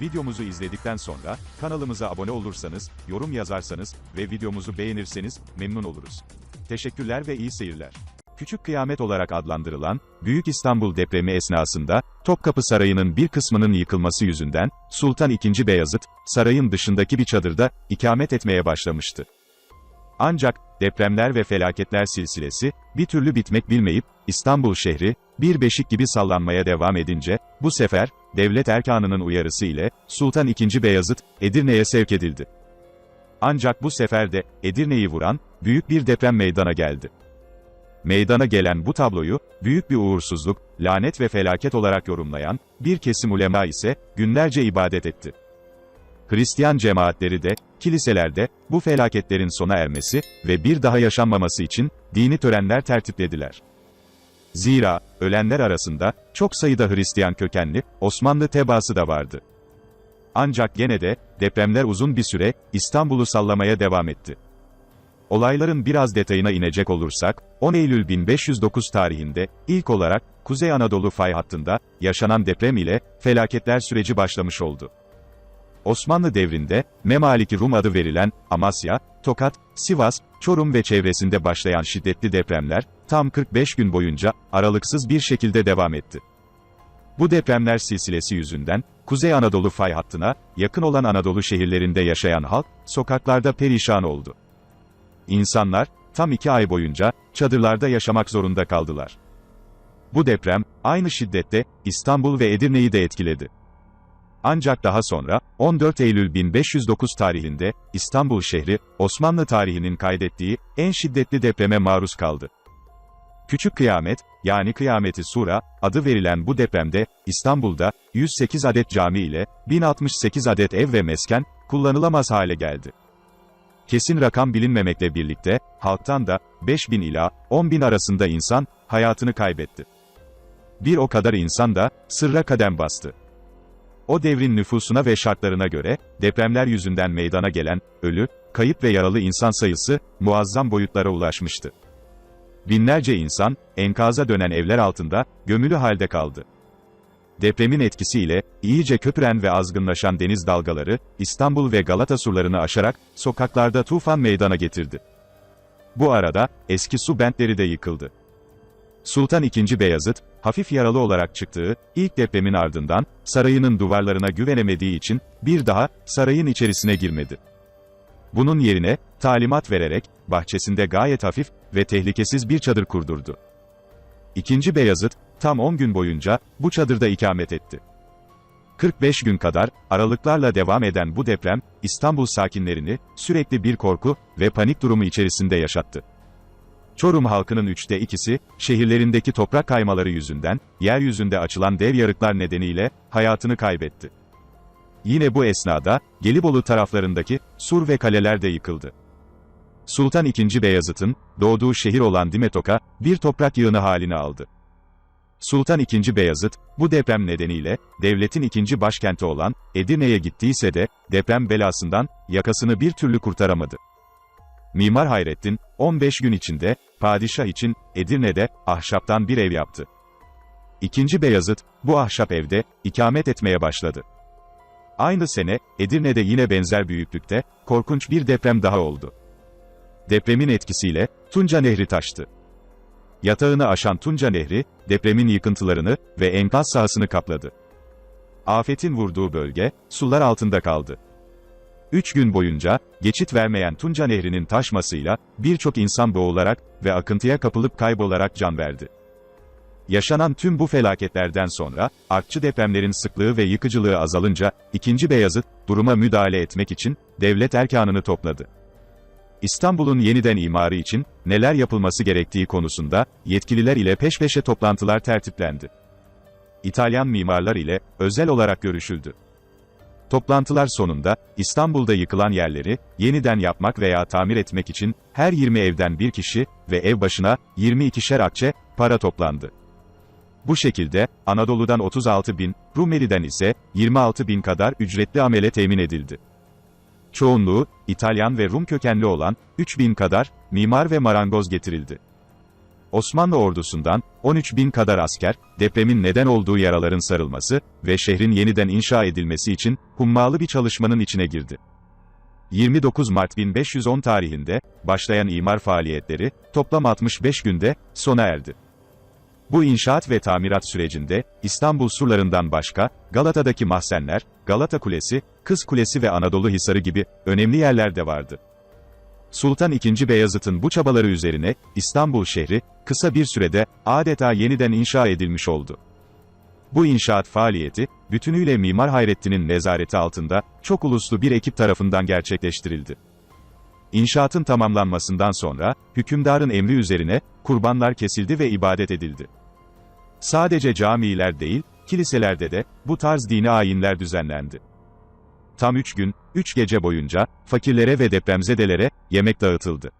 Videomuzu izledikten sonra, kanalımıza abone olursanız, yorum yazarsanız ve videomuzu beğenirseniz, memnun oluruz. Teşekkürler ve iyi seyirler. Küçük kıyamet olarak adlandırılan, Büyük İstanbul depremi esnasında, Topkapı Sarayı'nın bir kısmının yıkılması yüzünden, Sultan II. Beyazıt, sarayın dışındaki bir çadırda, ikamet etmeye başlamıştı. Ancak, depremler ve felaketler silsilesi, bir türlü bitmek bilmeyip, İstanbul şehri, bir beşik gibi sallanmaya devam edince, bu sefer, devlet erkanının uyarısı ile, Sultan II. Beyazıt, Edirne'ye sevk edildi. Ancak bu sefer de, Edirne'yi vuran, büyük bir deprem meydana geldi. Meydana gelen bu tabloyu, büyük bir uğursuzluk, lanet ve felaket olarak yorumlayan, bir kesim ulema ise, günlerce ibadet etti. Hristiyan cemaatleri de, kiliselerde, bu felaketlerin sona ermesi ve bir daha yaşanmaması için, dini törenler tertiplediler. Zira, ölenler arasında, çok sayıda Hristiyan kökenli, Osmanlı tebaası da vardı. Ancak gene de, depremler uzun bir süre, İstanbul'u sallamaya devam etti. Olayların biraz detayına inecek olursak, 10 Eylül 1509 tarihinde, ilk olarak, Kuzey Anadolu fay hattında, yaşanan deprem ile, felaketler süreci başlamış oldu. Osmanlı devrinde, Memaliki Rum adı verilen, Amasya, Tokat, Sivas, Çorum ve çevresinde başlayan şiddetli depremler, tam 45 gün boyunca, aralıksız bir şekilde devam etti. Bu depremler silsilesi yüzünden, Kuzey Anadolu fay hattına, yakın olan Anadolu şehirlerinde yaşayan halk, sokaklarda perişan oldu. İnsanlar, tam iki ay boyunca, çadırlarda yaşamak zorunda kaldılar. Bu deprem, aynı şiddette, İstanbul ve Edirne'yi de etkiledi. Ancak daha sonra, 14 Eylül 1509 tarihinde, İstanbul şehri, Osmanlı tarihinin kaydettiği, en şiddetli depreme maruz kaldı. Küçük Kıyamet, yani Kıyameti Sura, adı verilen bu depremde, İstanbul'da, 108 adet cami ile, 1068 adet ev ve mesken, kullanılamaz hale geldi. Kesin rakam bilinmemekle birlikte, halktan da, 5000 ila, 10.000 arasında insan, hayatını kaybetti. Bir o kadar insan da, sırra kadem bastı. O devrin nüfusuna ve şartlarına göre, depremler yüzünden meydana gelen, ölü, kayıp ve yaralı insan sayısı, muazzam boyutlara ulaşmıştı. Binlerce insan, enkaza dönen evler altında, gömülü halde kaldı. Depremin etkisiyle, iyice köpüren ve azgınlaşan deniz dalgaları, İstanbul ve Galata surlarını aşarak, sokaklarda tufan meydana getirdi. Bu arada, eski su bentleri de yıkıldı. Sultan II. Beyazıt, hafif yaralı olarak çıktığı, ilk depremin ardından, sarayının duvarlarına güvenemediği için, bir daha, sarayın içerisine girmedi. Bunun yerine, talimat vererek, bahçesinde gayet hafif ve tehlikesiz bir çadır kurdurdu. İkinci Beyazıt, tam 10 gün boyunca, bu çadırda ikamet etti. 45 gün kadar, aralıklarla devam eden bu deprem, İstanbul sakinlerini, sürekli bir korku ve panik durumu içerisinde yaşattı. Çorum halkının üçte ikisi, şehirlerindeki toprak kaymaları yüzünden, yeryüzünde açılan dev yarıklar nedeniyle, hayatını kaybetti. Yine bu esnada, Gelibolu taraflarındaki, sur ve kaleler de yıkıldı. Sultan II. Beyazıt'ın, doğduğu şehir olan Dimetok'a, bir toprak yığını halini aldı. Sultan II. Beyazıt, bu deprem nedeniyle, devletin ikinci başkenti olan, Edirne'ye gittiyse de, deprem belasından, yakasını bir türlü kurtaramadı. Mimar Hayrettin, 15 gün içinde, padişah için, Edirne'de, ahşaptan bir ev yaptı. İkinci Beyazıt, bu ahşap evde, ikamet etmeye başladı. Aynı sene, Edirne'de yine benzer büyüklükte, korkunç bir deprem daha oldu. Depremin etkisiyle, Tunca Nehri taştı. Yatağını aşan Tunca Nehri, depremin yıkıntılarını ve enkaz sahasını kapladı. Afetin vurduğu bölge, sular altında kaldı. Üç gün boyunca, geçit vermeyen Tunca Nehri'nin taşmasıyla, birçok insan boğularak ve akıntıya kapılıp kaybolarak can verdi. Yaşanan tüm bu felaketlerden sonra, artçı depremlerin sıklığı ve yıkıcılığı azalınca, 2. Beyazıt, duruma müdahale etmek için, devlet erkanını topladı. İstanbul'un yeniden imarı için, neler yapılması gerektiği konusunda, yetkililer ile peş peşe toplantılar tertiplendi. İtalyan mimarlar ile, özel olarak görüşüldü. Toplantılar sonunda, İstanbul'da yıkılan yerleri, yeniden yapmak veya tamir etmek için, her 20 evden bir kişi ve ev başına, 22'şer akçe, para toplandı. Bu şekilde, Anadolu'dan 36 bin, Rumeli'den ise, 26 bin kadar ücretli amele temin edildi. Çoğunluğu, İtalyan ve Rum kökenli olan, 3 bin kadar, mimar ve marangoz getirildi. Osmanlı ordusundan 13 bin kadar asker, depremin neden olduğu yaraların sarılması ve şehrin yeniden inşa edilmesi için hummalı bir çalışmanın içine girdi. 29 Mart 1510 tarihinde başlayan imar faaliyetleri toplam 65 günde sona erdi. Bu inşaat ve tamirat sürecinde İstanbul surlarından başka Galata'daki mahzenler, Galata Kulesi, Kız Kulesi ve Anadolu Hisarı gibi önemli yerler de vardı. Sultan II. Beyazıt'ın bu çabaları üzerine İstanbul şehri kısa bir sürede adeta yeniden inşa edilmiş oldu. Bu inşaat faaliyeti bütünüyle Mimar Hayrettin'in nezareti altında çok uluslu bir ekip tarafından gerçekleştirildi. İnşaatın tamamlanmasından sonra hükümdarın emri üzerine kurbanlar kesildi ve ibadet edildi. Sadece camiler değil, kiliselerde de bu tarz dini ayinler düzenlendi. Tam üç gün, üç gece boyunca fakirlere ve depremzedelere yemek dağıtıldı.